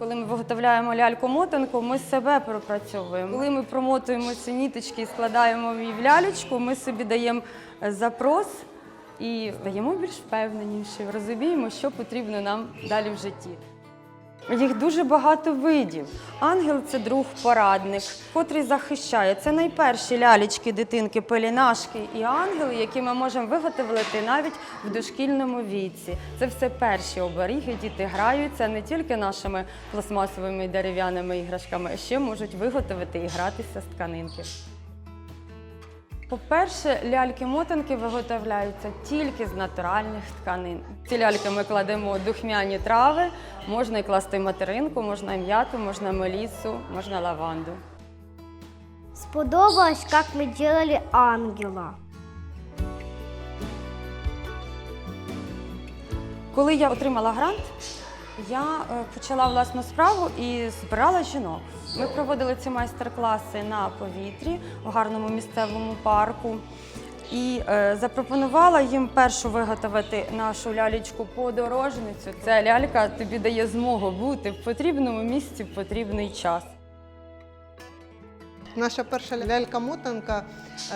Коли ми виготовляємо ляльку-мотанку, ми себе пропрацьовуємо. Коли ми промотуємо ці ніточки і складаємо її в лялечку, ми собі даємо е, запрос і стаємо більш впевненіші, розуміємо, що потрібно нам далі в житті. Їх дуже багато видів. Ангел це друг порадник, котрий захищає. Це найперші лялечки, дитинки, пелінашки і ангели, які ми можемо виготовити навіть в дошкільному віці. Це все перші оберіги. Діти граються не тільки нашими пластмасовими дерев'яними іграшками, а ще можуть виготовити і гратися з тканинки. По-перше, ляльки-мотанки виготовляються тільки з натуральних тканин. Ці ляльки ми кладемо духмяні трави, можна і класти материнку, можна м'яту, можна мелісу, можна лаванду. Сподобалось, как мы делали ангела. Коли я отримала грант, я е, почала власну справу і збирала жінок. Ми проводили ці майстер-класи на повітрі в гарному місцевому парку. І е, запропонувала їм першу виготовити нашу лялечку подорожницю. Ця лялька тобі дає змогу бути в потрібному місці в потрібний час. Наша перша лялька-мотанка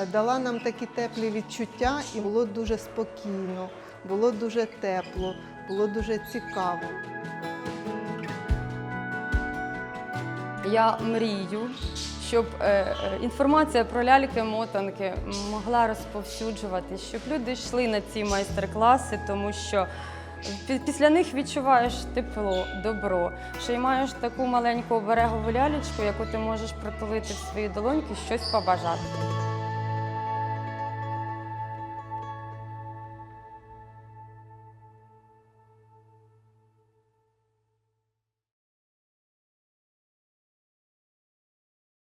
е, дала нам такі теплі відчуття, і було дуже спокійно, було дуже тепло, було дуже цікаво. Я мрію, щоб е, е, інформація про ляльки-мотанки могла розповсюджувати, щоб люди йшли на ці майстер-класи, тому що після них відчуваєш тепло, добро, що й маєш таку маленьку оберегову лялечку, яку ти можеш притулити в свої долоньки, щось побажати.